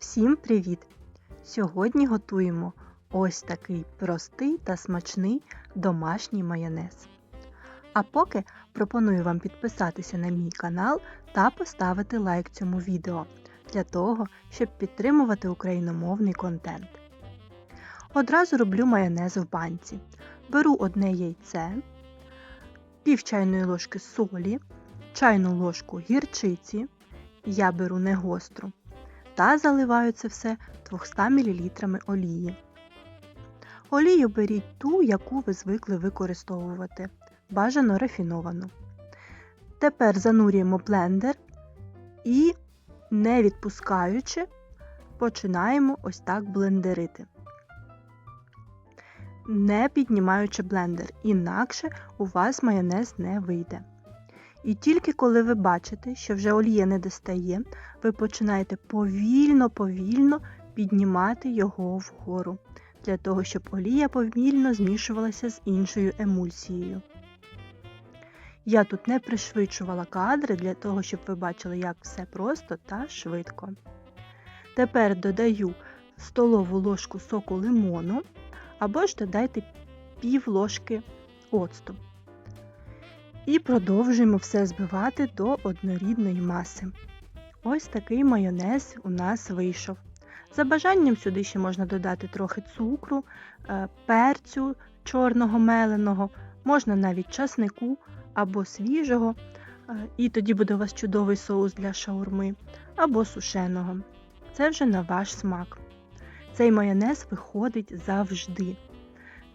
Всім привіт! Сьогодні готуємо ось такий простий та смачний домашній майонез. А поки пропоную вам підписатися на мій канал та поставити лайк цьому відео для того, щоб підтримувати україномовний контент. Одразу роблю майонез в банці. Беру одне яйце, пів чайної ложки солі, чайну ложку гірчиці. Я беру не гостру та заливаю це все 200 мл олії. Олію беріть ту, яку ви звикли використовувати, бажано рафіновану. Тепер занурюємо блендер і, не відпускаючи, починаємо ось так блендерити. Не піднімаючи блендер, інакше у вас майонез не вийде. І тільки коли ви бачите, що вже олія не достає, ви починаєте повільно-повільно піднімати його вгору, для того, щоб олія повільно змішувалася з іншою емульсією. Я тут не пришвидшувала кадри для того, щоб ви бачили, як все просто та швидко. Тепер додаю столову ложку соку лимону або ж додайте пів ложки оцту. І продовжуємо все збивати до однорідної маси. Ось такий майонез у нас вийшов. За бажанням сюди ще можна додати трохи цукру, е, перцю чорного меленого, можна навіть часнику або свіжого, е, і тоді буде у вас чудовий соус для шаурми, або сушеного. Це вже на ваш смак. Цей майонез виходить завжди.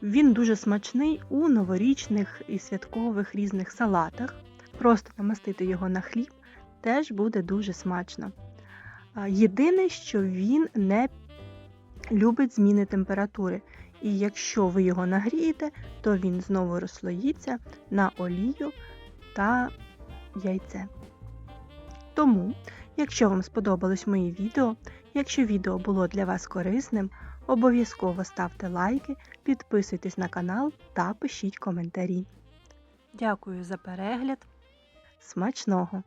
Він дуже смачний у новорічних і святкових різних салатах. Просто намастити його на хліб теж буде дуже смачно. Єдине, що він не любить зміни температури. І якщо ви його нагрієте, то він знову розслоїться на олію та яйце. Тому, якщо вам сподобалось мої відео, якщо відео було для вас корисним, Обов'язково ставте лайки, підписуйтесь на канал та пишіть коментарі. Дякую за перегляд. Смачного!